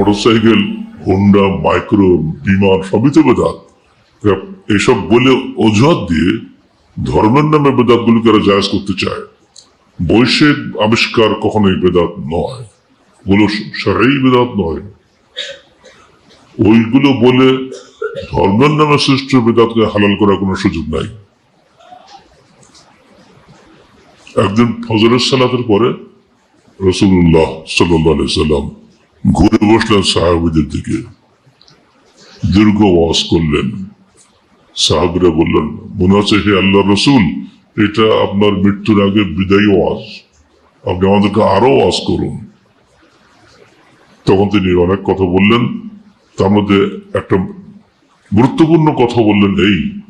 Motorcycle Honda micro বিমান সবই তো বেদাত এসব বলে অজুহাত দিয়ে ধর্মের নামে বেদাত গুলিকে এরা জায়জ করতে চায়। বৈশ্বিক আবিষ্কার কখনোই বেদাত নয়। ওগুলো সারাই বেদাত নয়। ওইগুলো বলে ধর্মের নামে সৃষ্ট বেদাতকে হালাল করার কোনো সুযোগ নাই। একদিন ফজরের সালাতের পরে রসুল্লাহ সাল্লাহ সাল্লাম ঘুরে বসলেন সাহাবিদের দিকে। দীর্ঘ ওয়াজ করলেন। সাহাবিরা বললেন, মনে হচ্ছে হে আল্লাহ রসুল, এটা আপনার মৃত্যুর আগে বিদায়ী ওয়াজ। আপনি আমাদেরকে আরও ওয়াজ করুন। তখন তিনি অনেক কথা বললেন। তার মধ্যে একটা গুরুত্বপূর্ণ কথা বললেন এই,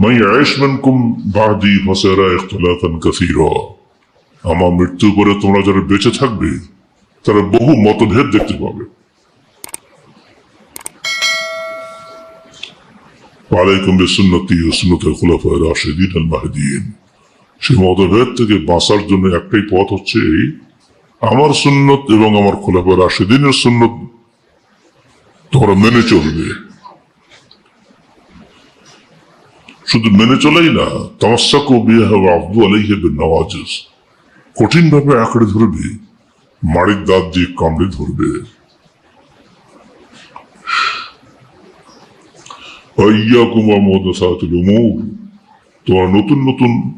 মাই আয়ুষ্মান বাদি ফসেরা ইখতলাফান কাসীরা। আমার মৃত্যুর পরে তোমরা যারা বেঁচে থাকবে তারা বহু মতভেদ দেখতে পাবে। আলাইকুম বিসুন্নতি ও সুন্নতুল খুলাফায়ে রাশিদিন আল মাহদিয়িন। সেই মতভেদ থেকে বাঁচার জন্য একটাই পথ হচ্ছে এই, আমার সুন্নত এবং আমার খোলাফা রাশিদিনের সুন্নত তোমরা মেনে চলবে। শুধু মেনে চলেই না, তামাশাকু বিহা আব্দু আলাইহি বিন নওয়াজিস কঠিন ভাবে আঁকড়ে ধরবে মাড়ির দাঁত দিয়ে কামড়ে ধরবে। মুহদাসাতুল উমুর, তোমার নতুন নতুন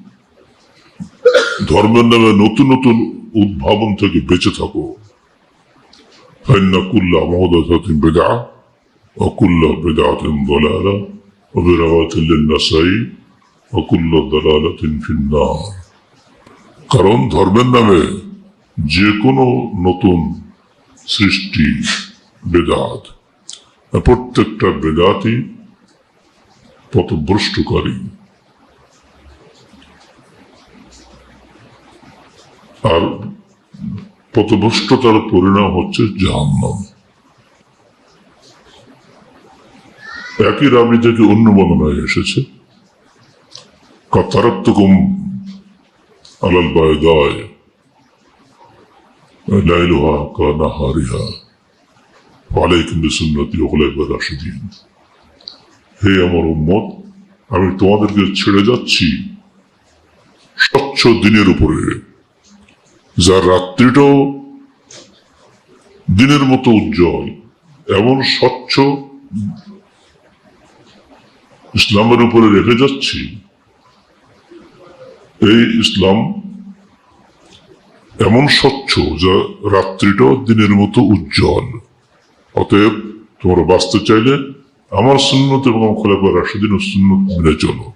ধর্মের নামে নতুন নতুন উদ্ভাবন থেকে বেঁচে থাকো। ফাইন্না কুল্লা কুল্লা বিদআতিন দালালা ওয়া বিরাওয়াতিন লিন-নাসাই ওয়া কুল্লা দালালাতিন ফিন-নার। কারণ ধর্মের নামে যে কোনো নতুন সৃষ্টি বেদাত প্রত্যেকটা বেদাতই পথভ্রষ্টকারী। আর পথভ্রষ্টতার পরিণাম হচ্ছে জাহান্নাম। একই রাবি থেকে অন্য বর্ণনায় এসেছে কাতারাত্মকম আলাল বায়দায় লাইলুহা কানাহারিহা আলাইকুম বিসুন্নতি ও খোলাইফার রাশিদিন হে আমার উম্মত, আমি তোমাদেরকে ছেড়ে যাচ্ছি। স্বচ্ছ দিনের উপরে। যার রাত্রিটাও দিনের মতো উজ্জ্বল, এমন স্বচ্ছ ইসলামের উপরে রেখে যাচ্ছি। এই ইসলাম এমন স্বচ্ছ যা রাত্রিটাও দিনের মতো উজ্জ্বল। অতএব তোমরা বাঁচতে চাইলে আমার সুন্নত এবং খোলাফা রাশিদিন সুন্নত মেনে চলো।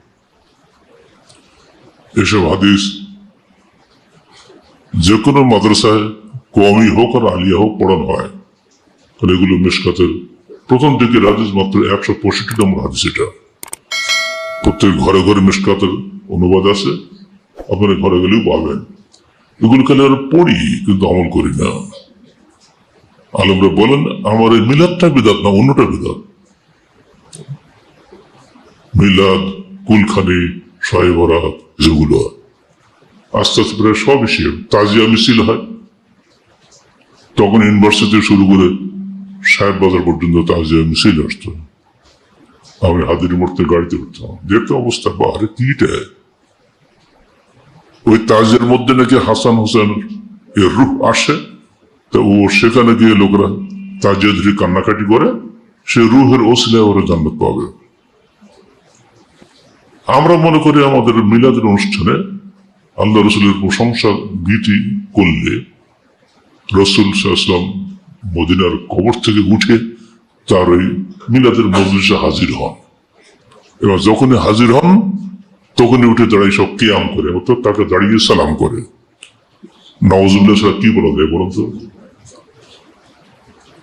এসব হাদিস যে কোনো মাদ্রাসায় কমই হোক আর আলিয়া হোক পড়ানো হয়। কারণ এগুলো মেশকাতের প্রথম দিকে হাদিস মাত্র একশো পঁয়ষট্টি নম্বর হাদিস এটা। প্রত্যেক ঘরে ঘরে মেশকাতের অনুবাদ আছে, আপনারা ঘরে গেলেও পাবেন। এগুলো খালি আমরা পড়ি, কিন্তু আমল করি না। আলমরা বলেন, আমার এই মিলাদটা বিদাত না, অন্যটা বিদাত। মিলাদ, কুলখানি সাহেবরাত যেগুলো আস্তে আস্তে প্রায় সব হিসেব তাজিয়া মিছিল হয়। তখন ইউনিভার্সিটি শুরু করে সাহেব বাজার পর্যন্ত তাজিয়া মিছিল আসতো। আমি হাজির মরতে গাড়িতে উঠতাম। দেখতে অবস্থা বা আরে কিটা ওই তাজের মধ্যে নাকি হাসান হোসেন এর রূপ আসে? তা ও সেখানে গিয়ে লোকরা তাজিয়া ধরে কান্নাকাটি করে, সে রুহের ওসিলায় ওরা জান্নাত পাবে। আমরা মনে করি আমাদের মিলাদের অনুষ্ঠানে আল্লাহ রসুলের প্রশংসা গীতি করলে রসুল ইসলাম মদিনার কবর থেকে উঠে তার ওই মিলাদের মজলিসে হাজির হন। এবার যখনই হাজির হন তখনই উঠে দাঁড়াই সব কিয়াম করে? অর্থাৎ তাকে দাঁড়িয়ে সালাম করে। নওয়াজুল্লাহ সাহেব কি বলা যায় বলুন তো।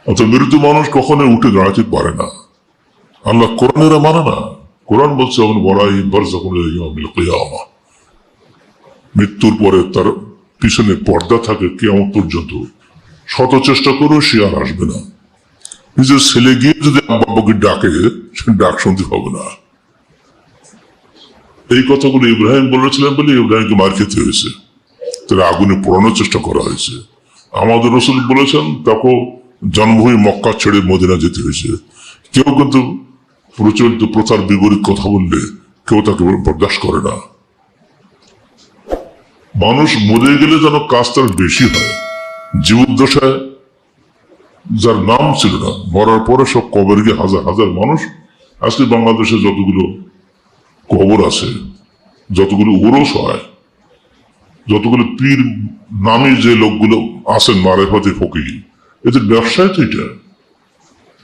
অর্থাৎ মৃত্যু মানুষ কখনো উঠে দাঁড়াতে পারে না। আল্লাহ কোরআনেরা মানে না? কোরআন বলছে আমার বড়াই যখন মৃত্যুর পরে তার পিছনে পর্দা থাকে কেমন পর্যন্ত। শত চেষ্টা করেও সে আর আসবে না। নিজের ছেলে গিয়ে যদি বাবাকে ডাকে, সে ডাক শুনতে পাবে না। এই কথাগুলো ইব্রাহিম বলেছিলেন বলে ইব্রাহিমকে মার খেতে হয়েছে। তারা আগুনে পোড়ানোর চেষ্টা করা হয়েছে। আমাদের রসুল বলেছেন তাকে জন্মভূমি মক্কা ছেড়ে মদিনা যেতে হয়েছে। কেউ কিন্তু প্রচলিত প্রথার বিপরীত কথা বললে কেউ তাকে বরদাস্ত করে না। মানুষ মরে গেলে যেন কাজ তার বেশি হয়। জীবদ্দশায় যার নাম ছিল না, মরার পরে সব কবর গিয়ে হাজার হাজার মানুষ আজকে বাংলাদেশে যতগুলো কবর আছে, যতগুলো ওরস হয় যতগুলো পীর নামে যে লোকগুলো আছেন মারে হতে ফকি এদের ব্যবসায় তো এটা,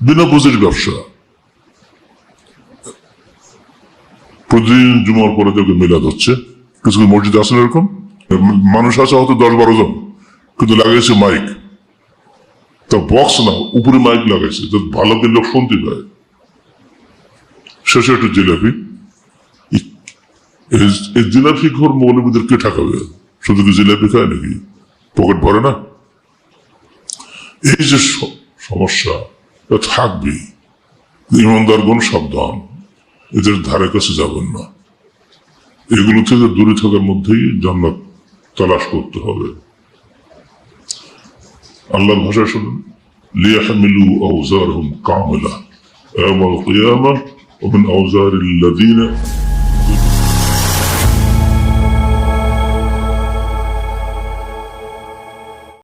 বিনা পুঁজির ব্যবসা। প্রতিদিন জুমার পরে দেখবে মিলাদ হচ্ছে। কিছু কিছু মসজিদ আছে না এরকম? মানুষ আছে হয়তো দশ বারো জন, কিন্তু লাগাইছে মাইক। তা বক্স না, উপরে মাইক লাগাইছে ভালো লোক শুনতে পায়। শেষে একটু জিলাপি। এই- এই জিলাপি ঘর মৌলবীদের কে ঠাকাবে শুধু কি জিলাপি খায় নাকি পকেট ভরে না এই যে স- সমস্যা তা থাকবেই ইমানদারগণ সাবধান এদের ধারে কাছে যাবেন না এগুলো থেকে দূরে থাকার মধ্যেই জান্নাত তালাশ করতে হবে আল্লাহর ভাষা শুনুন লিয়াহমিলু আওজারহুম কামিলা يوم القيامة ومن أوزار الذين